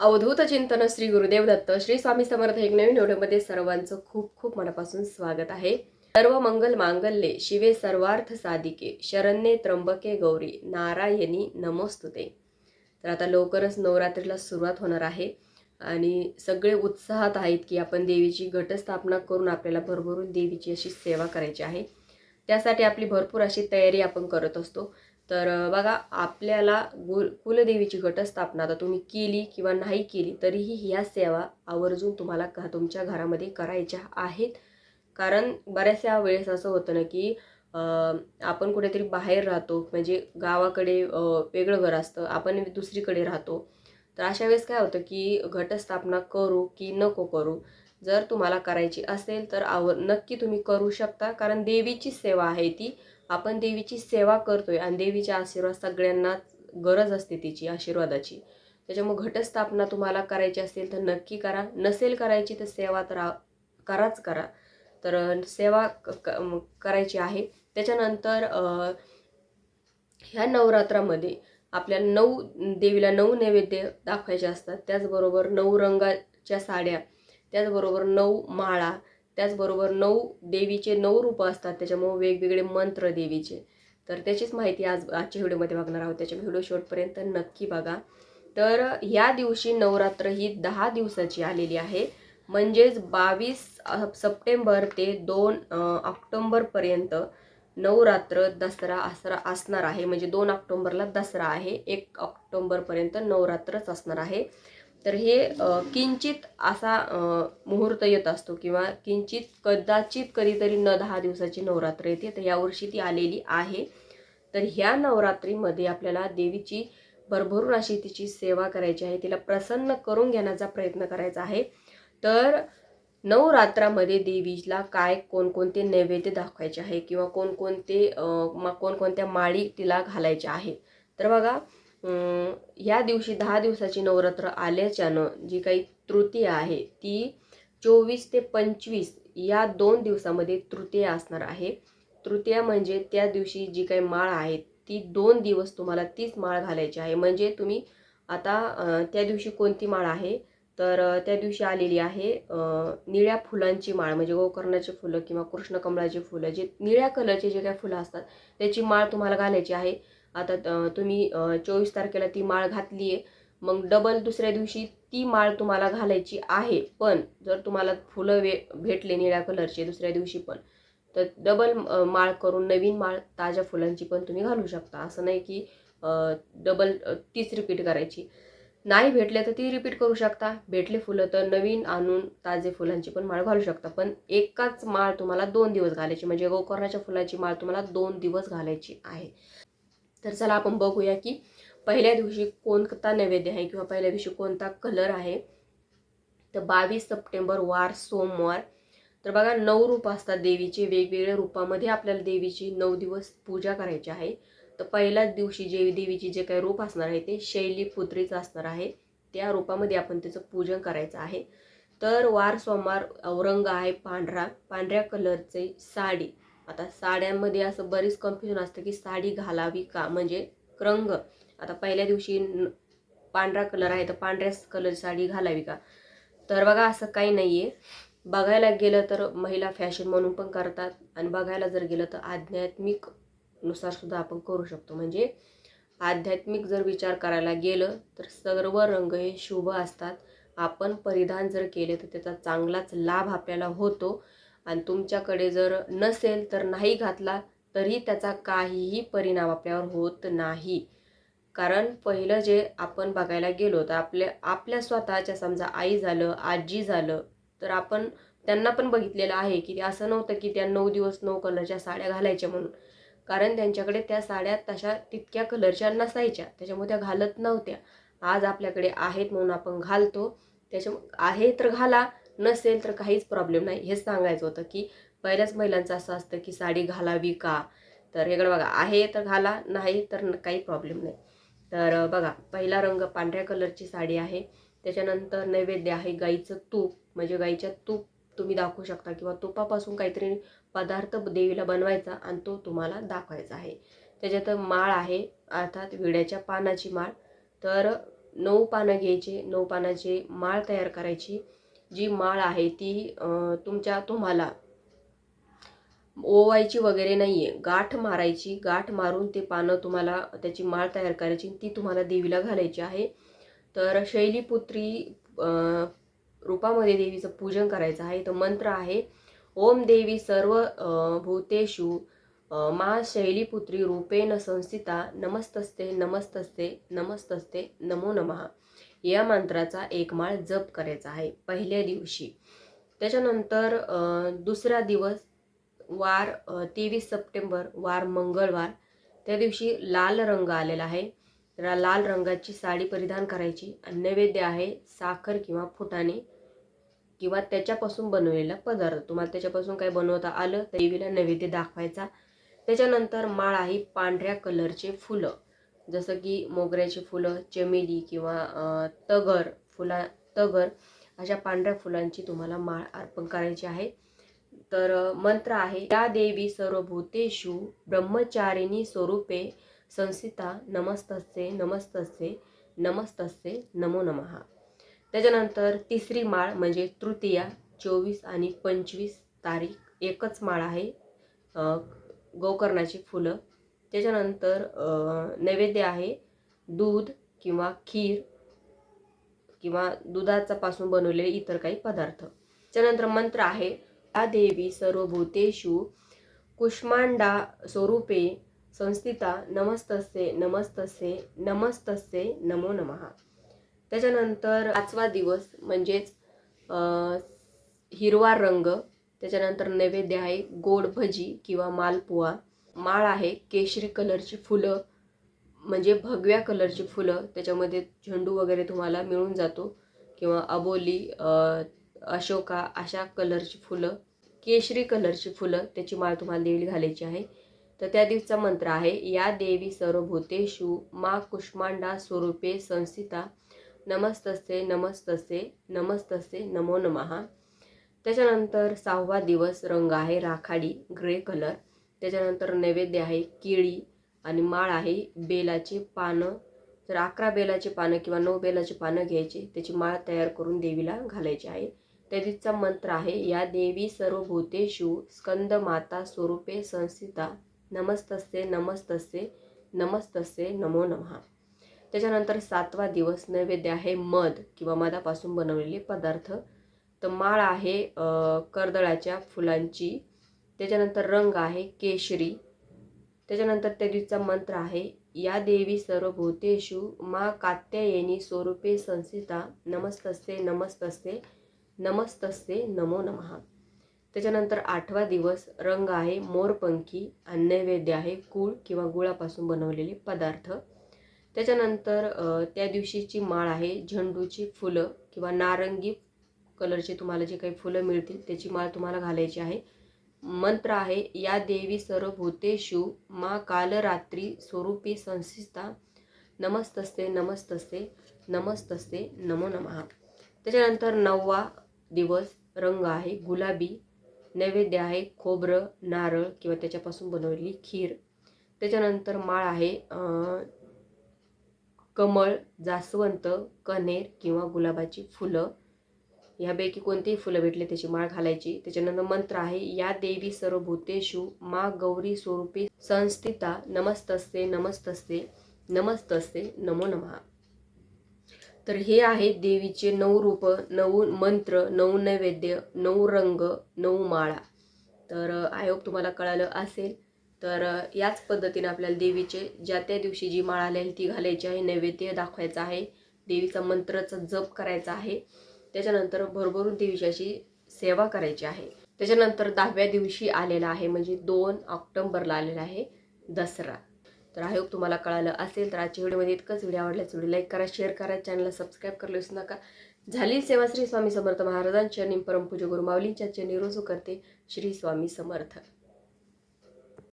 अवधूत चिंतन श्री गुरुदेव दत्त श्री स्वामी समर्थ एक नवीन व्हिडिओमध्ये सर्वांचं खूप खूप मनापासून स्वागत आहे. सर्व मंगल मांगल्ये शिवे सर्वार्थ साधिके शरण्ये त्र्यंबके गौरी नारायणी नमोस्तुते. तर आता लवकरच नवरात्रीला सुरुवात होणार आहे आणि सगळे उत्साहात आहेत की आपण देवीची घटस्थापना करून आपल्याला भरभरून देवीची अशी सेवा करायची आहे. त्यासाठी आपली भरपूर अशी तयारी आपण करत असतो. तर बघा आपल्याला गु कुलदेवीची घटस्थापना आता तुम्ही केली किंवा नाही केली तरीही ह्या सेवा आवर्जून तुम्हाला का तुमच्या घरामध्ये करायच्या आहेत. कारण बऱ्याचशा वेळेस असं होतं ना की आपण कुठेतरी बाहेर राहतो म्हणजे गावाकडे वेगळं घर असतं आपण दुसरीकडे राहतो. तर अशा वेळेस काय होतं की घटस्थापना करू की नको करू जर तुम्हाला करायची असेल तर आव नक्की तुम्ही करू शकता. कारण देवीची सेवा आहे ती आपण देवीची सेवा करतोय आणि देवीचे आशीर्वाद सगळ्यांनाच गरज असते तिची आशीर्वादाची. त्याच्यामुळे घटस्थापना तुम्हाला करायची असेल तर नक्की करा. नसेल करायची तर सेवा तर कराच करा. तर सेवा क- करायची आहे. त्याच्यानंतर ह्या नवरात्रामध्ये आपल्याला नऊ देवीला नऊ नैवेद्य दाखवायचे असतात. त्याचबरोबर नऊ रंगाच्या साड्या त्याचबरोबर नऊ माळा त्याचबरोबर नऊ देवीचे नऊ रूपं असतात त्याच्यामुळे वेगवेगळे मंत्र देवीचे. तर त्याचीच माहिती आज आजच्या व्हिडिओमध्ये बघणार आहोत. त्याच्या व्हिडिओ शेवटपर्यंत नक्की बघा. तर ह्या दिवशी नवरात्र ही दहा दिवसाची आलेली आहे. म्हणजेच बावीस सप्टेंबर ते दोन ऑक्टोंबरपर्यंत नवरात्र दसरा असरा असणार आहे. म्हणजे दोन ऑक्टोंबरला दसरा आहे. एक ऑक्टोंबरपर्यंत नवरात्रच असणार आहे. तर हे किंचित असा मुहूर्त येत असतो किंवा किंचित कदाचित कधीतरी न दहा दिवसाची नवरात्र येते. तर यावर्षी ती आलेली आहे. तर ह्या नवरात्रीमध्ये आपल्याला देवीची भरभरून अशी तिची सेवा करायची आहे. तिला प्रसन्न करून घेण्याचा प्रयत्न करायचा आहे. तर नवरात्रामध्ये देवीला काय कोणकोणते नैवेद्य दाखवायचे आहे किंवा कोणकोणते कोणकोणत्या माळी तिला घालायच्या आहेत. तर बघा ह्या दिवशी दहा दिवसाची नवरात्र आल्याच्यानं जी काही तृतीया आहे ती चोवीस ते पंचवीस या दोन दिवसामध्ये तृतीया असणार आहे. तृतीया म्हणजे त्या दिवशी जी काही माळ आहे ती दोन दिवस तुम्हाला तीच माळ घालायची आहे. म्हणजे तुम्ही आता त्या दिवशी कोणती माळ आहे? तर त्या दिवशी आलेली आहे निळ्या फुलांची माळ. म्हणजे गोकर्णाची फुलं किंवा कृष्णकमळाची फुलं जे निळ्या कलरचे जे काही फुलं असतात त्याची माळ तुम्हाला घालायची आहे. आता तुम्ही चोवीस तारखेला ती माळ घातली आहे मग डबल दुसऱ्या दिवशी ती माळ तुम्हाला घालायची आहे. पण जर तुम्हाला फुलं वे भेटले निळ्या कलरचे दुसऱ्या दिवशी पण तर डबल माळ करून नवीन माळ ताज्या फुलांची पण तुम्ही घालू शकता. असं नाही की डबल तीच रिपीट करायची. नाही भेटले तर ती रिपीट करू शकता. भेटले फुलं तर नवीन आणून ताजे फुलांची पण माळ घालू शकता. पण एकाच माळ तुम्हाला दोन दिवस घालायची. म्हणजे गोकर्णाच्या फुलाची माळ तुम्हाला दोन दिवस घालायची आहे. तर चला आपण बघूया की पहिल्या दिवशी कोणता नैवेद्य आहे किंवा पहिल्या दिवशी कोणता कलर आहे. तर बावीस सप्टेंबर वार सोमवार. तर बघा नऊ रूप असतात देवीचे. वेगवेगळ्या रूपामध्ये आपल्याला देवीची नऊ दिवस पूजा करायची आहे. तर पहिल्याच दिवशी जे देवीची जे काही रूप असणार आहे ते शैली पुत्रीचं असणार आहे. त्या रूपामध्ये आपण त्याचं पूजन करायचं आहे. तर वार सोमवार रंग आहे पांढरा. पांढऱ्या कलरचे साडी. आता साड्यांमध्ये असं बरीच कन्फ्युजन असतं की साडी घालावी का? म्हणजे रंग. आता पहिल्या दिवशी न- पांढरा कलर आहे तर पांढऱ्या कलर साडी घालावी का? तर बघा असं काही नाही आहे बघायला गेलं तर महिला फॅशन म्हणून पण करतात आणि बघायला जर गेलं तर आध्यात्मिकनुसार सुद्धा आपण करू शकतो. म्हणजे आध्यात्मिक जर विचार करायला गेलं तर सर्व रंग हे शुभ असतात. आपण परिधान जर केले तर त्याचा चांगलाच लाभ आपल्याला होतो. आणि तुमच्याकडे जर नसेल तर नाही घातला तरी त्याचा काहीही परिणाम आपल्यावर होत नाही. कारण पहिलं जे आपण बघायला गेलो तर आपल्या आपल्या स्वतःच्या समजा आई झालं आजी झालं तर आपण त्यांना पण बघितलेलं आहे की असं नव्हतं की त्या नऊ दिवस नऊ कलरच्या साड्या घालायच्या म्हणून. कारण त्यांच्याकडे त्या साड्या तशा तितक्या कलरच्या नसायच्या त्याच्यामुळे त्या घालत नव्हत्या. आज आपल्याकडे आहेत म्हणून आपण घालतो. त्याच्या आहे तर घाला नसेल तर काहीच प्रॉब्लेम नाही. हेच सांगायचं होतं की पहिल्याच महिलांचं असं असतं की साडी घालावी का? तर इकडं बघा आहे तर घाला नाही तर काही प्रॉब्लेम नाही. तर बघा पहिला रंग पांढऱ्या कलरची साडी आहे. त्याच्यानंतर नैवेद्य आहे गाईचं तूप. म्हणजे गाईच्या तूप तुम्ही दाखवू शकता किंवा तुपापासून काहीतरी पदार्थ देवीला बनवायचा आणि तो तुम्हाला दाखवायचा आहे. त्याच्यात माळ आहे अर्थात विड्याच्या पानाची माळ. तर नऊ पानं घ्यायचे नऊ पानाची माळ तयार करायची. जी माळ आहे ती तुमच्या तुम्हाला ओवायची वगैरे नाही आहे गाठ मारायची गाठ मारून ते पानं तुम्हाला त्याची माळ तयार करायची ती तुम्हाला देवीला घालायची आहे. तर शैलीपुत्री रूपामध्ये देवीचं पूजन करायचं आहे. तर मंत्र आहे ओम देवी सर्व भूतेषु मा शैलीपुत्री रूपेण संस्थिता नमस्तस्ते नमस्तस्ते नमस्तस्ते नमो नमः. या मंत्राचा एक माळ जप करायचा आहे पहिल्या दिवशी. त्याच्यानंतर दुसरा दिवस वार तेवीस सप्टेंबर वार मंगळवार. त्या दिवशी लाल रंग आलेला आहे. तर लाल रंगाची साडी परिधान करायची आणि नैवेद्य आहे साखर किंवा फुटाणे किंवा त्याच्यापासून बनवलेला पदार्थ. तुम्हाला त्याच्यापासून काही बनवता आलं तर देवीला नैवेद्य दाखवायचा. त्याच्यानंतर माळ आहे पांढऱ्या कलरचे फुलं. जसं की मोगऱ्याची फुलं चमेली किंवा तगर फुला तगर अशा पांढऱ्या फुलांची तुम्हाला माळ अर्पण करायची आहे. तर मंत्र आहे या देवी सर्वभूतेषु ब्रह्मचारिणी स्वरूपे संस्थिता नमस्तस्ते नमस्तस्ते नमस्तस्ते नमो नमः. त्याच्यानंतर तिसरी माळ म्हणजे तृतीया चोवीस आणि पंचवीस तारीख एकच माळ आहे. गोकर्णाची फुलं. त्याच्यानंतर नैवेद्य आहे. दूध किंवा खीर किंवा दुधाचा पासून बनवलेले इतर काही पदार्थ. त्याच्यानंतर मंत्र आहे या देवी सर्वभूतेषु कुष्मांडा स्वरूपे संस्थिता नमस्तस्ते नमस्तस्ते नमस्तस्ते नमो नमः. त्याच्यानंतर पाचवा दिवस म्हणजेच हिरवा रंग. त्याच्यानंतर नैवेद्य आहे गोड भजी किंवा मालपुआ. माळ आहे केशरी कलरची फुलं म्हणजे भगव्या कलरची फुलं त्याच्यामध्ये झेंडू वगैरे तुम्हाला मिळून जातो. किंवा अबोली अशोका अशा कलरची फुलं केशरी कलरची फुलं त्याची माळ तुम्हाला देवी घालायची आहे. तर त्या दिवसाचा मंत्र आहे या देवी सर्वभूतेषु मा कुष्मांडा स्वरूपे संस्थिता नमस्तसे नमस्तसे नमस्तसे नमो नमः. त्याच्यानंतर सहावा दिवस रंग आहे राखाडी ग्रे कलर. त्याच्यानंतर नैवेद्य आहे केळी आणि माळ आहे. बेलाची पानं तर अकरा बेलाची पानं किंवा नऊ बेलाची पानं घ्यायची. त्याची माळ तयार करून देवीला घालायची आहे. त्या मंत्र आहे या देवी सर्वभूतेषु स्कंद माता स्वरूपे संस्थिता. नमस्तस्ते नमस्तस्ते नमस्तस्ते नमो नमः. त्याच्यानंतर सातवा दिवस नैवेद्य आहे मध किंवा मधापासून बनवलेले पदार्थ. तर माळ आहे कर्दळाच्या फुलांची त्याच्यानंतर रंग आहे केशरी. त्याच्यानंतर त्या दिवसाचा मंत्र आहे या देवी सर्वभूतेषु मा कात्यायनी स्वरूपे संस्थिता नमस्तस्ते नमस्तस्ते नमस्तस्ते नमो नमः. त्याच्यानंतर आठवा दिवस रंग आहे मोरपंखी आणि नैवेद्य आहे गुळ किंवा गुळापासून बनवलेले पदार्थ. त्याच्यानंतर त्या दिवशीची माळ आहे झेंडूची फुलं किंवा नारंगी कलरचे तुम्हाला जे काही फुलं मिळतील त्याची माळ तुम्हाला घालायची आहे. मंत्र आहे या देवी सर्वभूतेषु मा कालरात्री स्वरूपी संस्थिता नमस्तस्ते नमस्तस्ते नमस्तस्ते नमो नमः. त्याच्यानंतर नववा दिवस रंग आहे गुलाबी नैवेद्य आहे खोबरं नारळ किंवा त्याच्यापासून बनवलेली खीर. त्याच्यानंतर माळ आहे कमळ जास्वंत कनेर किंवा गुलाबाची फुलं. ह्यापैकी कोणतीही फुलं भेटले त्याची माळ घालायची. त्याच्यानंतर मंत्र आहे या देवी सर्वभूतेषु मा गौरी स्वरूपी संस्थिता नमस्तस्ते नमस्तस्ते नमस्तस्ते नमो नमः. तर हे आहेत देवीचे नऊ रूप नऊ मंत्र नऊ नैवेद्य नऊ रंग नऊ माळा. तर आय होप तुम्हाला कळालं असेल. तर याच पद्धतीने आपल्याला देवीचे ज्या त्या दिवशी जी माळ आलेली ती घालायची आहे नैवेद्य दाखवायचं आहे. देवीचा मंत्राचा जप करायचा आहे. त्याच्यानंतर भरभरून देवीची सेवा करायची आहे. त्याच्यानंतर दहाव्या दिवशी आलेला आहे म्हणजे दोन ऑक्टोंबरला आलेला आहे दसरा. तर आय होप तुम्हाला कळालं असेल तर आजच्या व्हिडिओमध्ये इतकंच. व्हिडिओ आवडल्यास व्हिडिओ लाईक करा शेअर करा चॅनलला सबस्क्राईब करायला विसरू नका. झाली सेवा श्री स्वामी समर्थ महाराजांच्या निम परमपूज्य गुरु माऊलींच्या चरणी रोजू करते श्री स्वामी समर्थ.